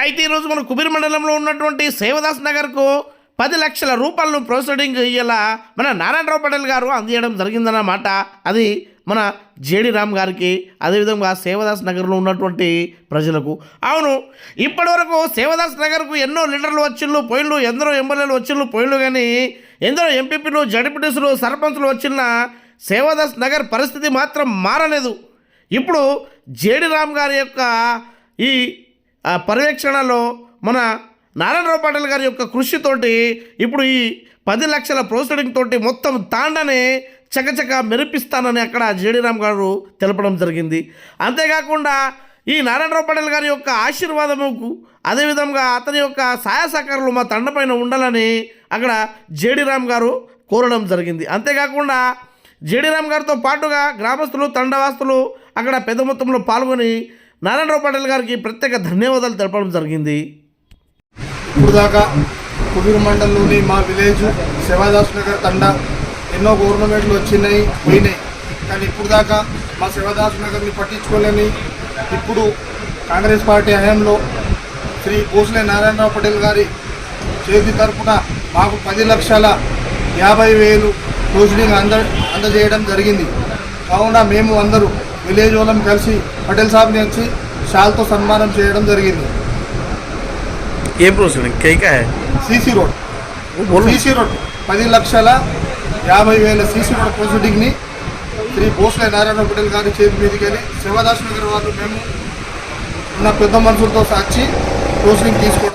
అయితే ఈరోజు మన కుబీర్ మండలంలో ఉన్నటువంటి సేవదాస్ నగర్కు పది లక్షల రూపాయలను ప్రొసీడింగ్ ఇయ్యేలా మన నారాయణరావు పటేల్ గారు అందజేయడం జరిగిందన్నమాట. అది మన జేడి రామ్ గారికి అదేవిధంగా సేవదాస్ నగర్లో ఉన్నటువంటి ప్రజలకు. అవును ఇప్పటివరకు సేవదాస్ నగర్కు ఎన్నో లీడర్లు వచ్చిళ్ళు పోయిళ్ళు ఎందరో ఎమ్మెల్యేలు వచ్చిళ్ళు పోయిళ్ళు కానీ ఎందరో ఎంపీపీలు జడ్పీటీసులు సర్పంచులు వచ్చిన సేవదాస్ నగర్ పరిస్థితి మాత్రం మారలేదు. ఇప్పుడు జేడి రామ్ గారి యొక్క ఈ పర్యవేక్షణలో మన నారాయణరావు పాటిల్ గారి యొక్క కృషితోటి ఇప్పుడు ఈ పది లక్షల ప్రొసీడింగ్ తోటి మొత్తం తాండనే చకచక మెరిపిస్తానని అక్కడ జేడీరామ్ గారు తెలపడం జరిగింది. అంతేకాకుండా ఈ నారాయణరావు పటేల్ గారి యొక్క ఆశీర్వాదముకు అదేవిధంగా అతని యొక్క సహాయ సహకారాలు మా తండపైన ఉండాలని అక్కడ జేడీరామ్ గారు కోరడం జరిగింది. అంతేకాకుండా జేడీరామ్ గారితో పాటుగా గ్రామస్తులు తండవాస్తులు అక్కడ పెద్ద మొత్తంలో పాల్గొని నారాయణరావు పటేల్ గారికి ప్రత్యేక ధన్యవాదాలు తెలపడం జరిగింది. ఇప్పుడు దాకా కుబీర్ మండలంలోని మా విలేజ్ శివదాస్ నగర్ తండా ఎన్నో గవర్నమెంట్లు వచ్చినాయి పోయినాయి. కానీ ఇప్పుడు దాకా మా శివదాస్ నగర్ని పట్టించుకోలేని ఇప్పుడు కాంగ్రెస్ పార్టీ హయాంలో శ్రీ భోసలే నారాయణరావు పటేల్ గారి చేతి తరపున మాకు పది లక్షల యాభై వేలు ప్రొసీడింగ్ అంద అందజేయడం జరిగింది. కావున మేము అందరూ విలేజ్ వాళ్ళం కలిసి పటేల్ సాబ్ని వచ్చి షాల్తో సన్మానం చేయడం జరిగింది. ఏ సీసీ రోడ్. CC road. పది లక్షల యాభై వేల సీసీ రోడ్ ప్రొసీడింగ్ని శ్రీ భోసలే నారాయణ పటేల్ గారి చేతి మీదకి వెళ్ళి శివదాస్ నగర్ వాళ్ళు మేము ఉన్న పెద్ద మనుషులతో వచ్చి ప్రొసీడింగ్ తీసుకోవడం